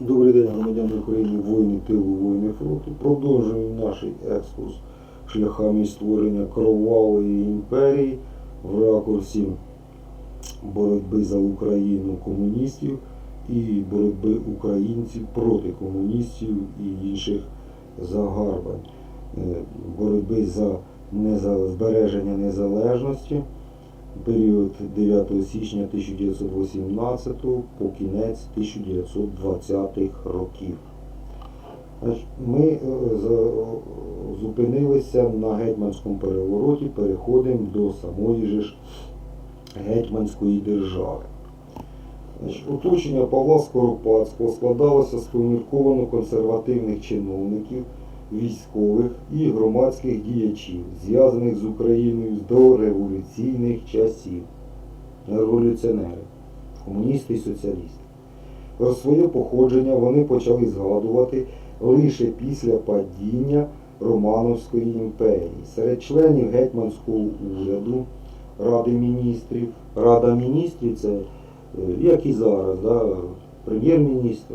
Добрий день, громадяни України, воїни тилу, воїни фронту. Продовжуємо наш екскурс шляхами створення кровавої імперії в ракурсі боротьби за Україну комуністів і боротьби українців проти комуністів і інших загарбань, Е, боротьби за збереження незалежності період 9 січня 1918 по кінець 1920-х років. Ми е, зупинилися на гетьманському перевороті, переходимо до самої ж гетьманської держави. Оточення Павла Скоропадського складалося з помірковано консервативних чиновників, військових і громадських діячів, зв'язаних з Україною до революційних часів. Революціонери, комуністи і соціалісти. Про своє походження вони почали згадувати лише після падіння Романовської імперії. Серед членів гетьманського уряду, Ради міністрів. Рада міністрів це, е, як і зараз, да, прем'єр-міністр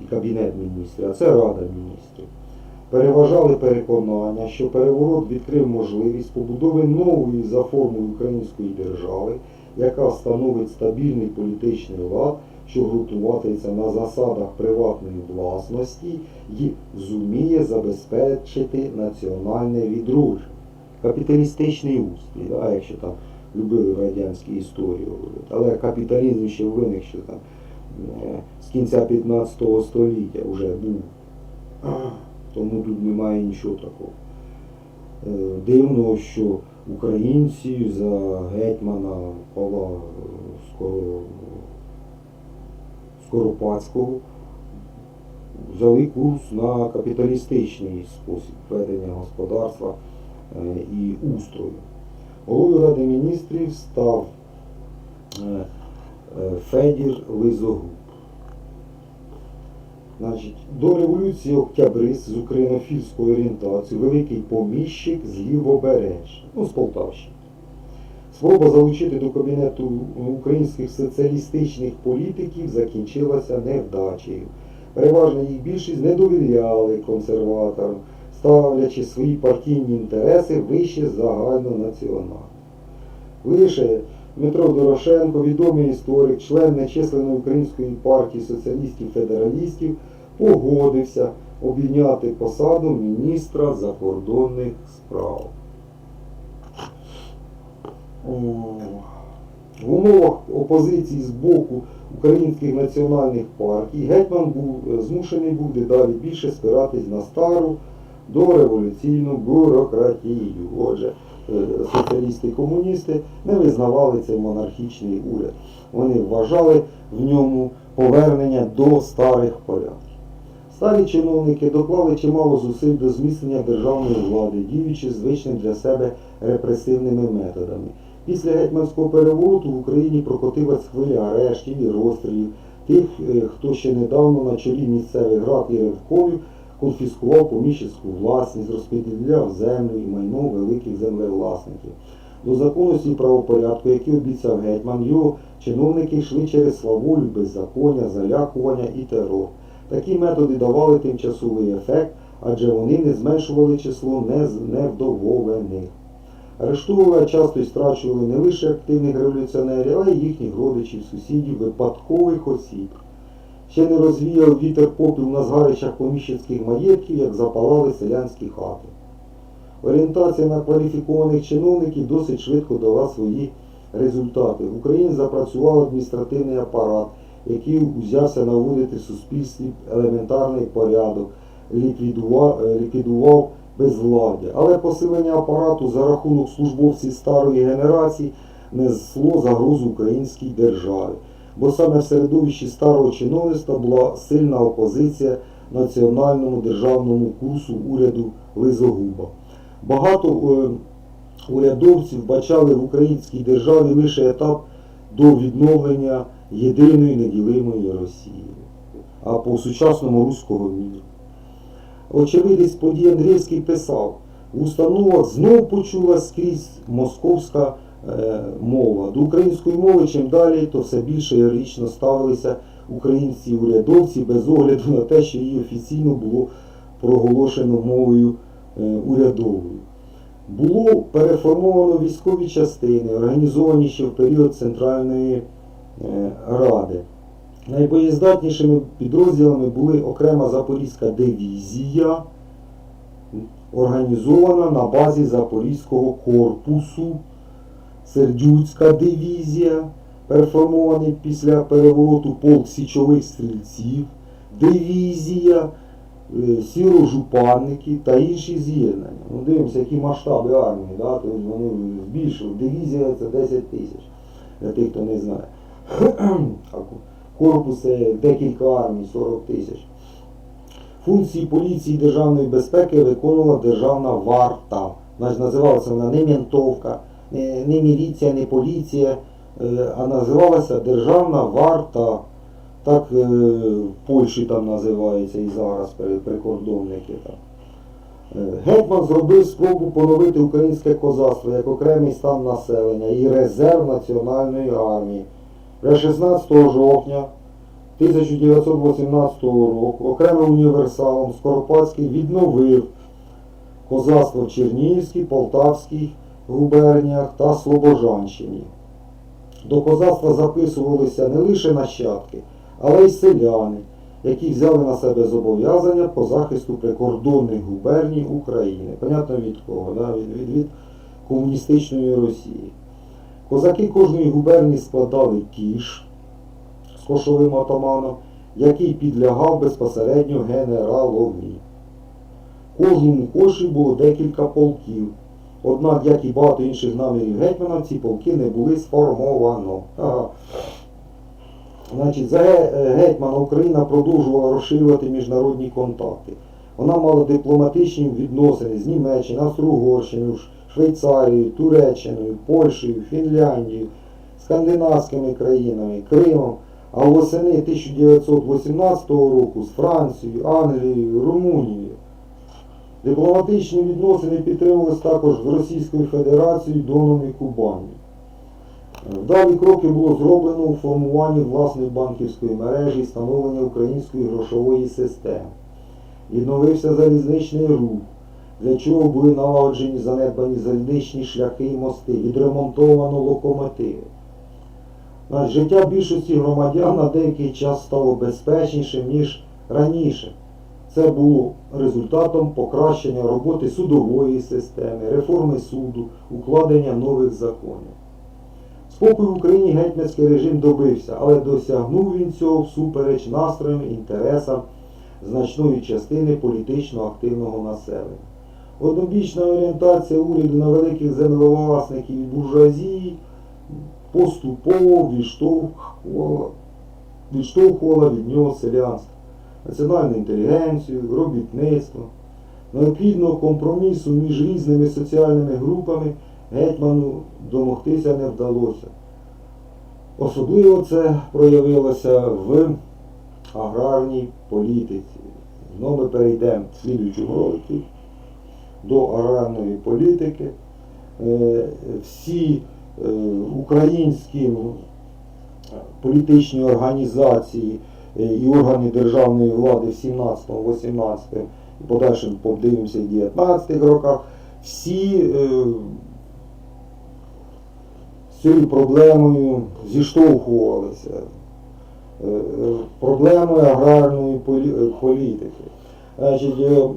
і кабінет міністрів, а це Рада міністрів. Переважали переконання, що переворот відкрив можливість побудови нової за формою української держави, яка становить стабільний політичний лад, що ґрунтуватиметься на засадах приватної власності і зуміє забезпечити національне відродження. Капіталістичний устрій, да, якщо там любили в радянській історії. Але капіталізм ще виник ще там е, з кінця 15 століття вже був. Тому тут немає нічого такого. Е, Дивно, що українці за гетьмана Павла е, Скоропадського взяли курс на капіталістичний спосіб ведення господарства е, і устрою. Головою Ради міністрів став Федір Лизогуб. Значить, до революції Октябрист з українофільською орієнтацією, великий поміщик з Лівобережжя, ну, з Полтавщини. Спроба залучити до кабінету українських соціалістичних політиків закінчилася невдачею. Переважна їх більшість не довіряли консерваторам, ставлячи свої партійні інтереси вище загальнонаціональних. Лише Дмитро Дорошенко, відомий історик, член нечисленної української партії соціалістів-федералістів, погодився обійняти посаду міністра закордонних справ. В умовах опозиції з боку українських національних партій гетьман був е, змушений був дедалі більше спиратись на стару дореволюційну бюрократію. Отже, е, соціалісти і комуністи не визнавали цей монархічний уряд. Вони вважали в ньому повернення до старих порядків. Старі чиновники доклали чимало зусиль до зміцнення державної влади, діючи звичним для себе репресивними методами. Після гетьманського перевороту в Україні прокотилась хвиля арештів і розстрілів тих, е, хто ще недавно на чолі місцевих рад і ревкомів конфіскував поміщицьку власність, розподіляв землю і майно великих землевласників. До законності і правопорядку, який обіцяв гетьман, його чиновники йшли через сваволю, беззаконня, залякування і терор. Такі методи давали тимчасовий ефект, адже вони не зменшували число невдоволених. Арештовували, часто й страчували не лише активних революціонерів, але й їхніх родичів, сусідів, випадкових осіб. Ще не розвіяв вітер попіл на згарищах поміщицьких маєтків, як запалали селянські хати. Орієнтація на кваліфікованих чиновників досить швидко дала свої результати. В Україні запрацював адміністративний апарат, який узявся наводити в суспільстві елементарний порядок, ліквідував, е, ліквідував безвладдя. Але посилення апарату за рахунок службовців старої генерації несло загрозу українській державі. Бо саме в середовищі старого чиновництва була сильна опозиція національному державному курсу уряду Лизогуба. Багато е, урядовців бачали в українській державі лише етап до відновлення єдиної неділимої Росії, а по сучасному руського міру. Очевидець подій Андріївський писав, в установах знов почула скрізь московська мова. До української мови чим далі, то все більше героїчно ставилися українці урядовці без огляду на те, що її офіційно було проголошено мовою е, урядовою. Було переформовано військові частини, організовані ще в період Центральної е, Ради. Найбоєздатнішими підрозділами були окрема Запорізька дивізія, організована на базі Запорізького корпусу, Сердюцька дивізія, переформований після перевороту полк січових стрільців, дивізія, е, сірожупанники та інші з'єднання. Ну, дивимося, які масштаби армії. Да? Тобто вони збільшили. Дивізія це 10 тисяч, для тих, хто не знає. Корпус це декілька армій, 40 тисяч. Функції поліції державної безпеки виконувала державна варта. Значить, називалася вона не ментовка, не, міліція, не поліція, е, а називалася Державна варта. Так е, в Польщі там називається і зараз прикордонники там. Е, Гетьман зробив спробу поновити українське козацтво як окремий стан населення і резерв Національної армії. Вже 16 жовтня 1918 року окремим універсалом Скоропадський відновив козацтво в Чернігівській, Полтавській губерніях та Слобожанщині. До козацтва записувалися не лише нащадки, але й селяни, які взяли на себе зобов'язання по захисту прикордонних губерній України. Понятно від кого? Да? Від, від, від комуністичної Росії. Козаки кожної губернії складали кіш з кошовим отаманом, який підлягав безпосередньо генералові. Кожному коші було декілька полків. Однак, як і багато інших намірів гетьмана, ці полки не були сформовано. Значить, за гетьмана Україна продовжувала розширювати міжнародні контакти. Вона мала дипломатичні відносини з Німеччиною, Австро-Угорщиною, Швейцарією, Туреччиною, Польщею, Фінляндією, скандинавськими країнами, Кримом, а восени 1918 року з Францією, Англією, Румунією. Дипломатичні відносини підтримувалися також з Російською Федерацією, Доном і Кубанію. Вдалі кроки було зроблено у формуванні власної банківської мережі і становлення української грошової системи. Відновився залізничний рух, для чого були налагоджені занедбані залізничні шляхи і мости, відремонтовано локомотиви. Життя більшості громадян на деякий час стало безпечнішим, ніж раніше. Це було результатом покращення роботи судової системи, реформи суду, укладення нових законів. Спокій в Україні гетьманський режим добився, але досягнув він цього всупереч настроям і інтересам значної частини політично активного населення. Однобічна орієнтація уряду на великих землевласників і буржуазії поступово відштовхувала, від нього селянство, національну інтелігенцію, робітництво. Необхідного компромісу між різними соціальними групами гетьману домогтися не вдалося. Особливо це проявилося в аграрній політиці. Знову ми перейдемо в слідуючому ролику до аграрної політики. Е, Всі е, українські політичні організації і органи державної влади в 17, 18 і подальшим подивимося в 19 роках, всі е, з цією проблемою зіштовхувалися. Е, е, Проблемою аграрної полі- е, політики. Значить, е,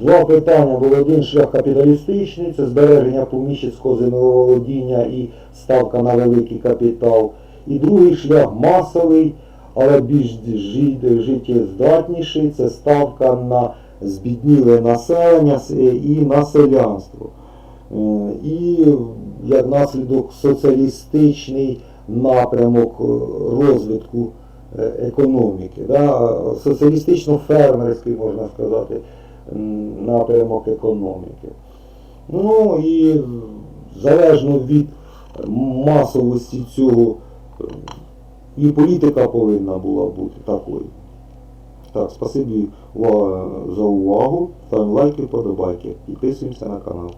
Два питання були один шлях капіталістичний, це збереження поміщицького землеволодіння і ставка на великий капітал. І другий шлях масовий, але більш життєздатніший, це ставка на збідніле населення і на селянство. Е, І як наслідок соціалістичний напрямок е, розвитку е, економіки, да? соціалістично-фермерський, можна сказати, напрямок економіки. Ну і залежно від масовості цього, і політика повинна була бути такою. Так, спасибі за увагу. Ставимо лайки, подобайки. Підписуємося на канал.